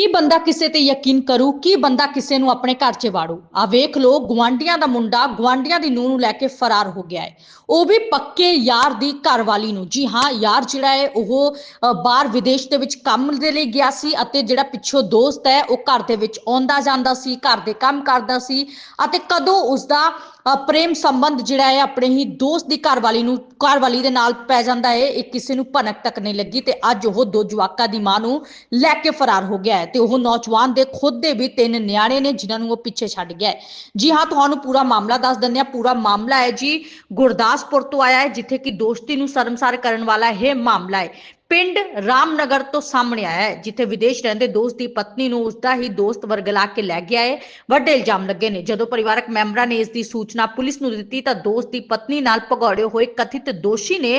ਕੀ ਬੰਦਾ ਕਿਸੇ ਤੇ ਯਕੀਨ ਕਰੂ? ਕੀ ਬੰਦਾ ਕਿਸੇ ਨੂੰ ਆਪਣੇ ਘਰ 'ਚ ਵਾੜੂ? ਆ ਵੇਖ ਲੋ ਗਵਾਂਡੀਆਂ ਦਾ ਮੁੰਡਾ ਗਵਾਂਡੀਆਂ ਦੀ ਨੂੰਹ ਨੂੰ ਲੈ ਕੇ ਫਰਾਰ ਹੋ ਗਿਆ ਹੈ। ਉਹ ਵੀ ਪੱਕੇ ਯਾਰ ਦੀ ਘਰਵਾਲੀ ਨੂੰ। ਜੀ ਹਾਂ ਯਾਰ ਜਿਹੜਾ ਹੈ ਉਹ ਬਾਹਰ ਵਿਦੇਸ਼ ਦੇ ਵਿੱਚ ਕੰਮ ਦੇ ਲਈ ਗਿਆ ਸੀ ਅਤੇ ਜਿਹੜਾ ਪਿੱਛੋਂ ਦੋਸਤ ਹੈ ਉਹ ਘਰ ਦੇ ਵਿੱਚ ਆਉਂਦਾ ਜਾਂਦਾ ਸੀ ਘਰ ਦੇ ਕੰਮ ਕਰਦਾ ਸੀ ਅਤੇ ਕਦੋਂ ਉਸਦਾ ਅ, ਪ੍ਰੇਮ ਸੰਬੰਧ ਜਿਹੜਾ ਹੈ ਆਪਣੇ ਹੀ ਦੋਸਤ ਦੀ ਘਰਵਾਲੀ ਨੂੰ ਘਰਵਾਲੀ ਦੇ ਨਾਲ ਪੈ ਜਾਂਦਾ ਹੈ। ਇਹ ਕਿਸੇ ਨੂੰ ਭਨਕ ਤੱਕ ਨਹੀਂ ਲੱਗੀ ਤੇ ਅੱਜ ਉਹ ਦੋ ਜਵਾਕਾਂ ਦੀ ਮਾਂ ਨੂੰ ਲੈ ਕੇ ਫਰਾਰ ਹੋ ਗਿਆ ਹੈ ਤੇ ਉਹ ਨੌਜਵਾਨ ਦੇ ਖੁਦ ਦੇ ਵੀ ਤਿੰਨ ਨਿਆਣੇ ਨੇ ਜਿਨ੍ਹਾਂ ਨੂੰ ਉਹ ਪਿੱਛੇ ਛੱਡ ਗਿਆ ਹੈ। ਜੀ ਹਾਂ, ਤੁਹਾਨੂੰ ਪੂਰਾ ਮਾਮਲਾ ਦੱਸ ਦਿੰਦੇ ਹਾਂ। ਪੂਰਾ ਮਾਮਲਾ ਹੈ ਜੀ। ਗੁਰਦਾਸਪੁਰ ਤੋਂ ਆਇਆ ਹੈ, ਜਿੱਥੇ ਕਿ ਦੋਸਤੀ ਨੂੰ ਸ਼ਰਮਸਾਰ ਕਰਨ ਵਾਲਾ ਇਹ ਮਾਮਲਾ ਹੈ। ਪਿੰਡ ਰਾਮਨਗਰ ਤੋਂ ਸਾਹਮਣੇ ਆਇਆ ਹੈ, ਜਿੱਥੇ ਵਿਦੇਸ਼ ਰਹਿੰਦੇ ਦੋਸਤ ਦੀ ਪਤਨੀ ਨੂੰ ਉਸਦਾ ਹੀ ਦੋਸਤ ਵਰਗਲਾ ਕੇ ਲੈ ਗਿਆ ਹੈ। ਵੱਡੇ ਇਲਜ਼ਾਮ ਲੱਗੇ ਨੇ। ਜਦੋਂ ਪਰਿਵਾਰਕ ਮੈਂਬਰਾਂ ਨੇ ਇਸ ਦੀ ਸੂਚਨਾ ਪੁਲਿਸ ਨੂੰ ਦਿੱਤੀ ਤਾਂ ਦੋਸਤ ਦੀ ਪਤਨੀ ਨਾਲ ਭਗੌੜੇ ਹੋਏ ਕਥਿਤ ਦੋਸ਼ੀ ਨੇ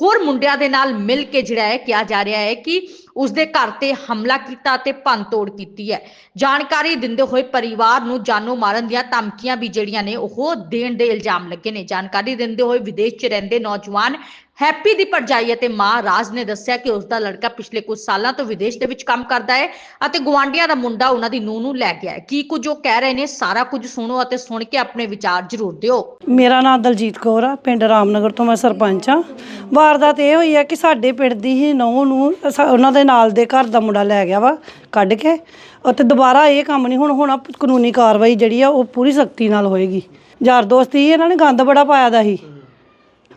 ਹੋਰ ਮੁੰਡਿਆਂ ਦੇ ਨਾਲ ਮਿਲ ਕੇ ਜਿਹੜਾ ਹੈ, ਕਿਹਾ ਜਾ ਰਿਹਾ ਹੈ ਕਿ ਉਸਦੇ ਘਰ ਤੇ ਹਮਲਾ ਕੀਤਾ ਤੇ ਭੰਨਤੋੜ ਕੀਤੀ ਹੈ। ਜਾਣਕਾਰੀ ਦਿੰਦੇ ਹੋਏ ਪਰਿਵਾਰ ਨੂੰ ਜਾਨੋਂ ਮਾਰਨ ਦੀਆਂ ਧਮਕੀਆਂ ਵੀ ਜਿਹੜੀਆਂ ਨੇ, ਉਹ ਦੇਣ ਦੇ ਇਲਜ਼ਾਮ ਲੱਗੇ ਨੇ। ਜਾਣਕਾਰੀ ਦਿੰਦੇ ਹੋਏ ਵਿਦੇਸ਼ 'ਚ ਰਹਿੰਦੇ ਨੌਜਵਾਨ ਹੈਪੀ ਦੀ ਭਰਜਾਈ ਅਤੇ ਮਾਂ ਰਾਜ ਨੇ ਦੱਸਿਆ ਕਿ ਉਸ ਦਾ ਲੜਕਾ ਪਿਛਲੇ ਕੁਝ ਸਾਲਾਂ ਤੋਂ ਵਿਦੇਸ਼ ਦੇ ਵਿੱਚ ਕੰਮ ਕਰਦਾ ਹੈ ਅਤੇ ਗਵਾਂਡੀਆਂ ਦਾ ਮੁੰਡਾ ਉਹਨਾਂ ਦੀ ਨੂੰਹ ਨੂੰ ਲੈ ਗਿਆ ਹੈ। ਕੀ ਕੁਝ ਉਹ ਕਹਿ ਰਹੇ ਨੇ? ਸਾਰਾ ਕੁਝ ਸੁਣੋ ਅਤੇ ਸੁਣ ਕੇ ਆਪਣੇ ਵਿਚਾਰ ਜ਼ਰੂਰ ਦਿਓ। ਮੇਰਾ ਨਾਮ ਦਲਜੀਤ ਕੌਰ ਆ, ਪਿੰਡ ਰਾਮਨਗਰ ਤੋਂ ਮੈਂ ਸਰਪੰਚ ਆ ਵਾਰਦਾਤ ਇਹ ਹੋਈ ਆ ਕਿ ਸਾਡੇ ਪਿੰਡ ਦੀ ਹੀ ਨੌਂ ਨੂੰ ਅਸਾ- ਉਹਨਾਂ ਦੇ ਨਾਲ ਦੇ ਘਰ ਦਾ ਮੁੰਡਾ ਲੈ ਗਿਆ ਵਾ, ਕੱਢ ਕੇ ਅਤੇ ਦੁਬਾਰਾ ਇਹ ਕੰਮ ਨਹੀਂ ਹੁਣ, ਹੋਣਾ ਕਾਨੂੰਨੀ ਕਾਰਵਾਈ ਜਿਹੜੀ ਆ ਉਹ ਪੂਰੀ ਸਖਤੀ ਨਾਲ ਹੋਏਗੀ। ਯਾਰ ਦੋਸਤੀ ਇਹਨਾਂ ਨੇ ਗੰਦ ਬੜਾ ਪਾਇਆ ਦਾ ਸੀ।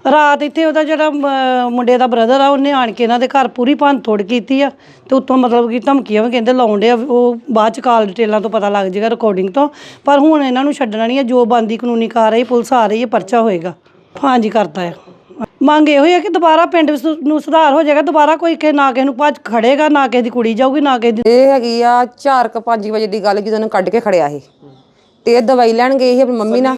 ਰਾਤ ਇੱਥੇ ਉਹਦਾ ਜਿਹੜਾ ਅਮ, ਮੁੰਡੇ ਦਾ ਬ੍ਰਦਰ ਆ ਉਹਨੇ ਆਣ ਕੇ ਇਹਨਾਂ ਦੇ ਘਰ ਪੂਰੀ ਭੰਨ ਤੋੜ ਕੀਤੀ ਆ ਤੇ ਉੱਤੋਂ ਮਤਲਬ ਕਿ ਧਮਕੀਆਂ ਵੀ ਕਹਿੰਦੇ ਲਾਉਣ ਡਿਆ ਉਹ ਬਾਅਦ ਚ ਕਾਲ ਡਿਟੇਲਾਂ ਤੋਂ ਪਤਾ ਲੱਗ ਜਾਏਗਾ ਰਿਕਾਰਡਿੰਗ ਤੋਂ ਪਰ ਹੁਣ ਇਹਨਾਂ ਨੂੰ ਛੱਡਣਾ ਨਹੀਂ ਹੈ ਜੋ ਬੰਦੀ ਕਾਨੂੰਨੀ ਕਾਰਵਾਈ ਪੁਲਿਸ ਆ ਰਹੀ ਹੈ ਪਰਚਾ ਹੋਏਗਾ। ਹਾਂਜੀ ਕਰਤਾ ਹੈ ਮੰਗ ਇਹੋ ਹੀ ਹੈ ਕਿ ਦੁਬਾਰਾ ਪਿੰਡ ਵਿੱਚ ਨੂੰ ਸੁਧਾਰ ਹੋ ਜਾਏਗਾ ਦੁਬਾਰਾ ਕੋਈ ਕਿ ਨਾ ਕਿਸੇ ਨੂੰ ਭੱਜ ਖੜੇਗਾ ਨਾ ਕਿਸੇ ਦੀ ਕੁੜੀ ਜਾਊਗੀ ਨਾ ਕਿਸੇ ਦੀ ਇਹ ਹੈਗੀ ਆ 4:00 ਵਜੇ ਦੀ ਗੱਲ ਜਦੋਂ ਉਹਨੂੰ ਕੱਢ ਕੇ ਖੜਿਆ ਸੀ ਤੇ ਇਹ ਦਵਾਈ ਲੈਣ ਗਏ ਸੀ ਆਪਣੀ ਮੰਮੀ ਨਾਲ?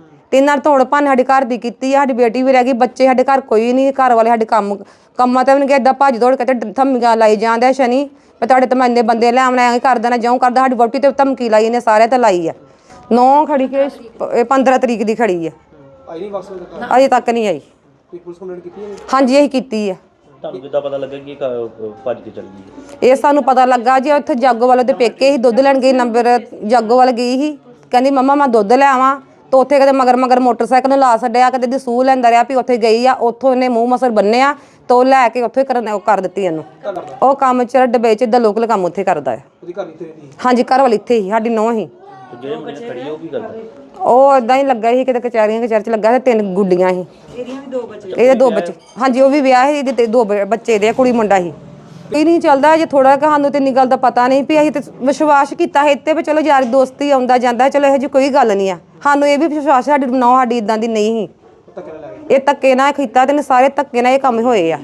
ਤੇ ਇਹਨਾਂ ਨੇ ਧੋੜ ਭੰਨ ਸਾਡੇ ਘਰ ਦੀ ਕੀਤੀ ਆ ਸਾਡੀ ਬੇਟੀ ਵੀ ਰਹਿ ਗਈ ਬੱਚੇ ਸਾਡੇ ਘਰ ਕੋਈ ਨਹੀਂ ਘਰ ਵਾਲੇ ਸਾਡੇ ਕੰਮ ਕੰਮਾਂ ਤੇ ਵੀ ਨਹੀਂ ਏਦਾਂ ਭੱਜ ਦੌੜ ਕੇ ਤੇ ਧਮਕੀਆਂ ਲਾਈ ਜਾਂਦੇ ਆ ਸ਼ਨੀ ਮੈਂ ਤੁਹਾਡੇ ਤੇ ਮੈਂ ਇੰਨੇ ਬੰਦੇ ਲੈ ਆਉਣਾ ਐਂ ਕਰ ਦੇਣਾ ਜਿਉਂ ਕਰਦਾ ਸਾਡੀ ਵੋਟੀ ਤੇ ਧਮਕੀ ਲਾਈ ਇਹਨੇ ਸਾਰੇ ਤੇ ਲਾਈ ਆ। ਨੌ ਖੜੀ ਕੇ ਇਹ 15 ਤਰੀਕ ਦੀ ਖੜੀ ਆ। ਆਈ ਨਹੀਂ ਵਾਪਸ ਉਹਦੇ ਅਜੇ ਤੱਕ ਨਹੀਂ ਆਈ। ਕੋਈ ਪੁਲਿਸ ਕੰਪਲੇਂਟ ਕੀਤੀ ਹੈ ਹਾਂਜੀ ਇਹੀ ਕੀਤੀ ਆ। ਤੁਹਾਨੂੰ ਕਿੱਦਾਂ ਪਤਾ ਲੱਗਾ ਕਿ ਕ- ਭੱਜ ਕੇ ਚੱਲ ਗਈ ਇਹ ਸਾਨੂੰ ਪਤਾ ਲੱਗਾ ਜੀ ਉੱਥੇ ਜਾਗੋ ਵਾਲੇ ਦੇ ਪੇਕੇ ਹੀ ਦੁੱਧ ਲੈਣ ਗਈ ਨੰਬਰ ਜਾਗੋ ਵਾਲੇ ਗਈ ਸੀ ਕਹਿੰਦੀ ਮੰਮਾ ਮੈਂ ਦੁੱਧ ਲੈ ਆਵਾਂ। ਤਾਂ ਉੱਥੇ ਕਦੇ ਮਗਰ ਮਗਰ ਮੋਟਰਸਾਈਕਲ ਨੂੰ ਲਾ ਛੱਡਿਆ ਕਦੇ ਦੀ ਸੂਹ ਲੈਂਦਾ ਰਿਹਾ ਵੀ ਉੱਥੇ ਗਈ ਆ ਉੱਥੋਂ ਇਹਨੇ ਮੂੰਹ ਮਸਰ ਬੰਨਿਆ ਤਾਂ ਉਹ ਲੈ ਕੇ ਉੱਥੇ ਕਰਨ ਉਹ ਕਰ ਦਿੱਤੀ ਇਹਨੂੰ। ਉਹ ਕੰਮ ਚ ਡੱਬੇ ਚ ਦਾ ਲੋਕਲ ਕੰਮ ਉੱਥੇ ਕਰਦਾ ਹੈ। ਉਹਦੀ ਘਰ ਇੱਥੇ ਰਹਿੰਦੀ ਹਾਂਜੀ ਘਰ ਵਾਲੀ ਇੱਥੇ ਹੀ ਸਾਡੀ ਨੌਂ ਹੀ। ਜਿਹੜੇ ਮੁੰਡੇ ਖੜੀ ਉਹ ਕੀ ਕਰਦਾ ਉਹ ਇਦਾਂ ਹੀ ਲੱਗਾ ਸੀ ਕਿਤੇ ਕਚਹਿਰੀਆਂ ਕਚਹਿਰ ਚ ਲੱਗਾ ਸੀ ਤਿੰਨ ਗੁੱਡੀਆਂ ਸੀ। ਇਹਦੇ ਦੋ ਬੱਚੇ ਇਹਦੇ ਦੋ ਬੱਚੇ ਹਾਂਜੀ ਉਹ ਵੀ ਵਿਆਹ ਸੀ ਇਹਦੇ ਤੇ ਦੋ ਬ- ਬੱਚੇ ਦੇ ਕੁੜੀ ਮੁੰਡਾ ਸੀ। ਇਹ ਨਹੀਂ ਚੱਲਦਾ ਜੇ ਥੋੜਾ ਸਾਨੂੰ ਤੇ ਇੰਨੀ ਗੱਲ ਦਾ ਪਤਾ ਨਹੀਂ ਵੀ ਅਸੀਂ ਤੇ ਵਿਸ਼ਵਾਸ ਕੀਤਾ ਹੈ ਇੱਥੇ ਵੀ ਚਲੋ ਯਾਰ ਦੋਸਤੀ ਆਉਂਦਾ ਜਾਂਦਾ ਚਲੋ ਇਹੋ ਜਿਹੀ ਕੋਈ ਗੱਲ ਨਹੀਂ ਆ। ਸਾਨੂੰ ਇਹ ਵੀ ਵਿਸ਼ਵਾਸ ਸਾਡੀ ਨੌ ਸਾਡੀ ਇਦਾਂ ਦੀ ਨਹੀਂ ਸੀ। ਇਹ ਧੱਕੇ ਨਾਲ ਕੀਤਾ ਤੇ ਇਹਨੇ ਸਾਰੇ ਧੱਕੇ ਨਾਲ ਇਹ ਕੰਮ ਹੋਏ ਆ।